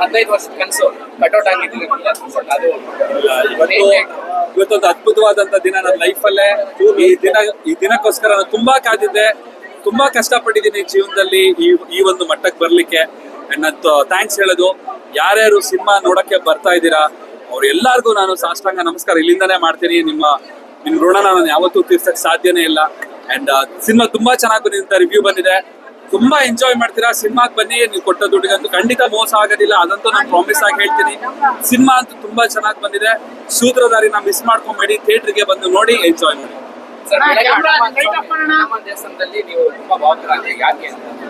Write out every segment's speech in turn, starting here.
ಹದಿನೈದು ವರ್ಷದ ಕನಸು. ಕಟೌಟ್ ಆಗಿದ್ದೀನಿ ಅದು ಇವತ್ತು ಇವತ್ತೊಂದು ಅದ್ಭುತವಾದಂತ ದಿನ ನನ್ನ ಲೈಫಲ್ಲೇ ಈ ದಿನ ಈ ದಿನಕ್ಕೋಸ್ಕರ ನಾನು ತುಂಬಾ ಕಾದಿದ್ದೆ. ತುಂಬಾ ಕಷ್ಟಪಟ್ಟಿದ್ದೀನಿ ಜೀವನದಲ್ಲಿ ಈ ಈ ಒಂದು ಮಟ್ಟಕ್ಕೆ ಬರ್ಲಿಕ್ಕೆ. ಅಂಡ್ ನಾನು ಥ್ಯಾಂಕ್ಸ್ ಹೇಳೋದು ಯಾರ್ಯಾರು ಸಿನಿಮಾ ನೋಡಕ್ಕೆ ಬರ್ತಾ ಇದ್ದೀರಾ ಅವ್ರು ಎಲ್ಲಾರ್ಗೂ ನಾನು ಸಾಷ್ಟಾಂಗ ನಮಸ್ಕಾರ. ಇಲ್ಲಿಂದಾನೇ ಮಾಡ್ತೀನಿ. ನಿಮ್ಮ ನಿಮ್ ಋಣನ ನಾನು ಯಾವತ್ತೂ ತೀರ್ಸಕ್ ಸಾಧ್ಯನೇ ಇಲ್ಲ. ಅಂಡ್ ಸಿನಿಮಾ ತುಂಬಾ ಚೆನ್ನಾಗಿ ಬಂದಿದೆ. ರಿವ್ಯೂ ಬಂದಿದೆ. ತುಂಬಾ ಎಂಜಾಯ್ ಮಾಡ್ತೀರಾ? ಸಿನಿಮಾಗೆ ಬನ್ನಿ ನೀವು ಕೊಟ್ಟ ದುಡ್ಡಿಗಂತೂ ಖಂಡಿತ ಮೋಸ ಆಗೋದಿಲ್ಲ. ಅದಂತೂ ನಾನು ಪ್ರಾಮಿಸ್ ಆಗಿ ಹೇಳ್ತೀನಿ. ಸಿನಿಮಾ ಅಂತೂ ತುಂಬಾ ಚೆನ್ನಾಗಿ ಬಂದಿದೆ. ಸೂತ್ರಧಾರಿನ ಮಿಸ್ ಮಾಡ್ಕೊಂಬೇಡಿ. ಥಿಯೇಟರ್ಗೆ ಬಂದು ನೋಡಿ ಎಂಜಾಯ್ ಮಾಡಿ.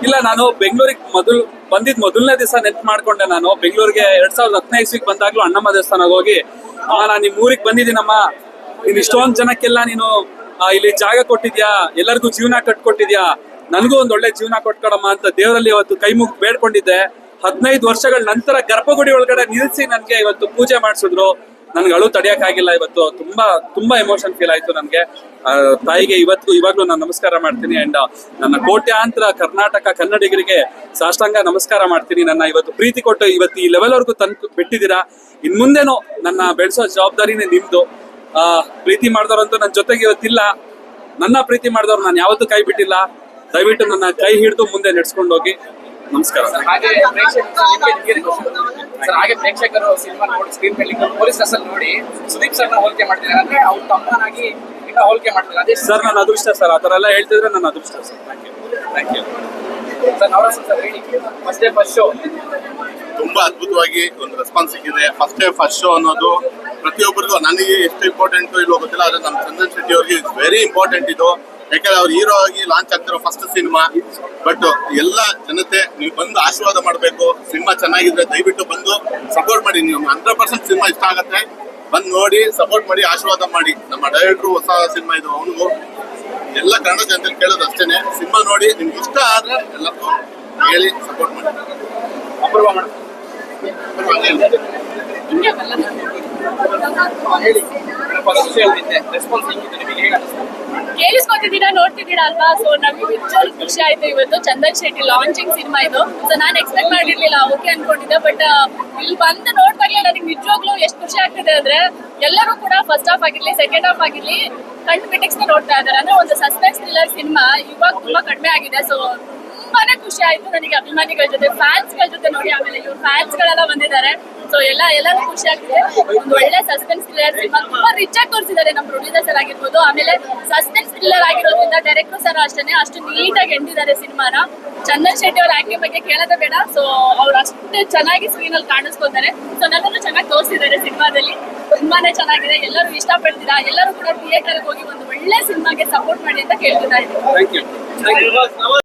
ಇಲ್ಲ ನಾನು ಬೆಂಗಳೂರಿಗೆ ಮೊದಲು ಬಂದಿದ್ ಮೊದಲನೇ ದಿವಸ ನೆನಪು ಮಾಡ್ಕೊಂಡೆ ನಾನು. ಬೆಂಗಳೂರಿಗೆ ಎರಡ್ ಸಾವಿರದ ಹತ್ತನೇ ಇಸ್ವಿಗೆ ಬಂದಾಗ್ಲೂ ಅಣ್ಣಮ್ಮ ದೇವಸ್ಥಾನಕ್ಕೆ ಹೋಗಿ ನಾನು ನಿಮ್ ಊರಿಗೆ ಬಂದಿದ್ದೀನಮ್ಮ. ನೀನ್ ಇಷ್ಟೊಂದ್ ಜನಕ್ಕೆಲ್ಲ ನೀನು ಇಲ್ಲಿ ಜಾಗ ಕೊಟ್ಟಿದ್ಯಾ? ಎಲ್ಲರಿಗೂ ಜೀವನ ಕಟ್ಕೊಟ್ಟಿದ್ಯಾ? ನನಗೂ ಒಂದು ಒಳ್ಳೆ ಜೀವನ ಕೊಟ್ಕೊಡಮ್ಮ ಅಂತ ದೇವರಲ್ಲಿ ಇವತ್ತು ಕೈ ಮುಗ್ ಬೇಡ್ಕೊಂಡಿದ್ದೆ. ಹದಿನೈದು ವರ್ಷಗಳ ನಂತರ ಗರ್ಭಗುಡಿ ಒಳಗಡೆ ನಿಲ್ಸಿ ನನಗೆ ಇವತ್ತು ಪೂಜೆ ಮಾಡಿಸಿದ್ರು. ನನ್ಗೆ ಅಳು ತಡೆಯಕ್ಕಾಗಿಲ್ಲ ಇವತ್ತು. ತುಂಬಾ ತುಂಬಾ ಎಮೋಷನ್ ಫೀಲ್ ಆಯ್ತು ನನ್ಗೆ. ತಾಯಿಗೆ ಇವತ್ತು ಇವಾಗ್ಲೂ ನಾನು ನಮಸ್ಕಾರ ಮಾಡ್ತೀನಿ ಅಂಡ್ ನನ್ನ ಕೋಟ್ಯಾಂತರ ಕರ್ನಾಟಕ ಕನ್ನಡಿಗರಿಗೆ ಸಾಷ್ಟಾಂಗ ನಮಸ್ಕಾರ ಮಾಡ್ತೀನಿ. ನನ್ನ ಇವತ್ತು ಪ್ರೀತಿ ಕೊಟ್ಟು ಇವತ್ತು ಈ ಲೆವೆಲ್ ವರ್ಗು ತಂದು ಬಿಟ್ಟಿದ್ದೀರಾ. ಇನ್ ಮುಂದೆನೋ ನನ್ನ ಬೆಳೆಸೋ ಜವಾಬ್ದಾರಿನೇ ನಿಮ್ದು. ಆ, ಪ್ರೀತಿ ಮಾಡಿದವರಂತೂ ನನ್ನ ಜೊತೆಗೆ ಇವತ್ತಿಲ್ಲ. ನನ್ನ ಪ್ರೀತಿ ಮಾಡಿದವ್ರು ನಾನು ಯಾವತ್ತೂ ಕೈ ಬಿಟ್ಟಿಲ್ಲ. ದಯವಿಟ್ಟು ನನ್ನ ಕೈ ಹಿಡಿದು ಮುಂದೆ ನಡೆಸ್ಕೊಂಡು ಹೋಗಿ. ನಮಸ್ಕಾರ. ಸರ್ ಹಾಗೆ ಪ್ರೇಕ್ಷಕರು ಸಿನಿಮಾ ನೋಡಿ ಸ್ಕ್ರೀನ್ ಮೇಲೆ ಪೊಲೀಸ್ ಅಲ್ಲಿ ನೋಡಿ ಸುದೀಪ್ ಸರ್ನ ಹೋಲಿಕೆ ಮಾಡ್ತಿದ್ದಾರೆ. ಅಂದ್ರೆ ಅವ್ರ ತಮ್ಮನಾಗಿ ಈಗ ಹೋಲಿಕೆ ಮಾಡ್ತಿದ್ದಾರೆ. ಅದೇ ಸರ್ ನನ್ನ ಅದೃಷ್ಟ ಸರ್. ಆ ಥರ ಎಲ್ಲ ಹೇಳ್ತಿದ್ರೆ ನನ್ನ ಅದೃಷ್ಟ sir. Thank you thank you sir Navarasa sir ಹೇಳಿ. ಫಸ್ಟ್ ಡೇ ಫಸ್ಟ್ ಶೋ ತುಂಬಾ ಅದ್ಭುತವಾಗಿ ಒಂದು ರೆಸ್ಪಾನ್ಸ್ ಸಿಕ್ಕಿದೆ. ಫಸ್ಟ್ ಡೇ ಫಸ್ಟ್ ಶೋ ಅನ್ನೋದು ಪ್ರತಿಯೊಬ್ಬರಿಗೂ ನನಗೆ ಎಷ್ಟು ಇಂಪಾರ್ಟೆಂಟ್ ಇಲ್ವೋ ಗೊತ್ತಿಲ್ಲ ಆದ್ರೆ ನಮ್ಮ ಚಂದನ್ ಶೆಟ್ಟಿ ಅವ್ರಿಗೆ ಇಟ್ಸ್ ವೆರಿ ಇಂಪಾರ್ಟೆಂಟ್ ಇದು. ಯಾಕಂದ್ರೆ ಅವ್ರು ಹೀರೋ ಆಗಿ ಲಾಂಚ್ ಆಗ್ತಿರೋ ಫಸ್ಟ್ ಸಿನಿಮಾ ಬಟ್ ಎಲ್ಲ ಜನತೆ ನೀವು ಬಂದು ಆಶೀರ್ವಾದ ಮಾಡಬೇಕು. ಸಿನಿಮಾ ಚೆನ್ನಾಗಿದ್ರೆ ದಯವಿಟ್ಟು ಬಂದು ಸಪೋರ್ಟ್ ಮಾಡಿ. ನೀವು ಹಂಡ್ರೆಡ್ ಪರ್ಸೆಂಟ್ ಸಿನಿಮಾ ಇಷ್ಟ ಆಗುತ್ತೆ. ಬಂದು ನೋಡಿ ಸಪೋರ್ಟ್ ಮಾಡಿ ಆಶೀರ್ವಾದ ಮಾಡಿ. ನಮ್ಮ ಡೈರೆಕ್ಟ್ರು ಹೊಸ ಸಿನಿಮಾ ಇದು ಅವನಿಗೂ ಎಲ್ಲ ಕನ್ನಡ ಜನತೆ ಕೇಳೋದು ಅಷ್ಟೇನೆ. ಸಿನಿಮಾ ನೋಡಿ ನಿಮ್ಗೆ ಇಷ್ಟ ಆದ್ರೆ ಎಲ್ಲರಿಗೂ ಹೇಳಿ ಸಪೋರ್ಟ್ ಮಾಡಿ. ಅಪೂರ್ವ ಮೇಡಮ್. ಹೇಳಿ. ಹೇಳ್ತಿದ್ದೆ ರೆಸ್ಪಾನ್ಸ್ ನಿಮಗೆ? ಕೇಳಿಸ್ಕೊತಿದ್ದೀರಾ, ನೋಡ್ತಿದ್ದೀರಾ ಅಲ್ವಾ? ಸೊ ನಮ್ಗೆ ನಿಜವಾಗ್ಲೂ ಖುಷಿ ಆಯ್ತು ಇವತ್ತು. ಚಂದನ್ ಶೆಟ್ಟಿ ಲಾಂಚಿಂಗ್ ಸಿನಿಮಾ ಇದು. ಸೊ ನಾನು ಎಕ್ಸ್ಪೆಕ್ಟ್ ಮಾಡಿರ್ಲಿಲ್ಲ ಓಕೆ ಅನ್ಕೊಂಡಿದ್ದೆ ಬಟ್ ಇಲ್ಲಿ ಬಂದು ನೋಡ್ದಾಗ್ಲೇ ನನಗೆ ನಿಜವಾಗ್ಲೂ ಎಷ್ಟು ಖುಷಿ ಆಗ್ತಿದೆ ಅಂದ್ರೆ, ಎಲ್ಲರೂ ಕೂಡ ಫಸ್ಟ್ ಹಾಫ್ ಆಗಿರ್ಲಿ ಸೆಕೆಂಡ್ ಹಾಫ್ ಆಗಿರ್ಲಿ, ಕಂಡು ಬಿಟ್ಟಿಕ್ಸ್ನ ನೋಡ್ತಾ ಇದ್ದಾರೆ. ಅಂದ್ರೆ ಒಂದು ಸಸ್ಪೆನ್ಸ್ ಥ್ರಿಲ್ಲರ್ ಸಿನಿಮಾ ಇವಾಗ ತುಂಬಾ ಕಡಿಮೆ ಆಗಿದೆ. ಸೊ ತುಂಬಾನೇ ಖುಷಿ ಆಯ್ತು ನನಗೆ ಅಭಿಮಾನಿಗಳ ಜೊತೆ ಫ್ಯಾನ್ಸ್ಗಳ ಜೊತೆ ನೋಡಿ ಆಮೇಲೆ ಇವ್ರ ಫ್ಯಾನ್ಸ್ ಗಳೆಲ್ಲ ಬಂದಿದ್ದಾರೆ. ಸೊ ಎಲ್ಲ ಎಲ್ಲರೂ ಖುಷಿ ಆಗ್ತಿದೆ. ಒಂದು ಒಳ್ಳೆ ಸಸ್ಪೆನ್ಸ್ ಥ್ರಿಲ್ಲರ್ ಸಿನಿಮಾ ತುಂಬಾ ರಿಚ್ ಆಗಿ ತೋರಿಸಿದ್ದಾರೆ ನಮ್ಮ ಪ್ರೊಡ್ಯೂಸರ್ ಸರ್ ಆಗಿರ್ಬೋದು. ಆಮೇಲೆ ಸಸ್ಪೆನ್ಸ್ ಥ್ರಿಲ್ಲರ್ ಆಗಿರೋದ್ರಿಂದ ಡೈರೆಕ್ಟರ್ ಸರ್ ಅಷ್ಟೇ ಅಷ್ಟು ನೀಟಾಗಿ ಎಂದಿದ್ದಾರೆ ಸಿನಿಮಾನ. ಚಂದನ್ ಶೆಟ್ಟಿ ಅವ್ರ ಆಕ್ಟಿಂಗ್ ಬಗ್ಗೆ ಕೇಳೋದೇ ಬೇಡ. ಸೊ ಅವ್ರು ಅಷ್ಟೇ ಚೆನ್ನಾಗಿ ಸ್ಕ್ರೀನ್ ಅಲ್ಲಿ ಕಾಣಿಸ್ಕೊತಾರೆ ಸೊ ನನ್ನನ್ನು ಚೆನ್ನಾಗಿ ತೋರಿಸಿದ್ದಾರೆ ಸಿನಿಮಾದಲ್ಲಿ. ತುಂಬಾನೇ ಚೆನ್ನಾಗಿದೆ. ಎಲ್ಲರೂ ಇಷ್ಟಪಡ್ತೀರಾ? ಎಲ್ಲರೂ ಕೂಡ ಥಿಯೇಟರ್ಗೆ ಹೋಗಿ ಒಂದು ಒಳ್ಳೆ ಸಿನಿಮಾಗೆ ಸಪೋರ್ಟ್ ಮಾಡಿ ಅಂತ ಥ್ಯಾಂಕ್ ಯು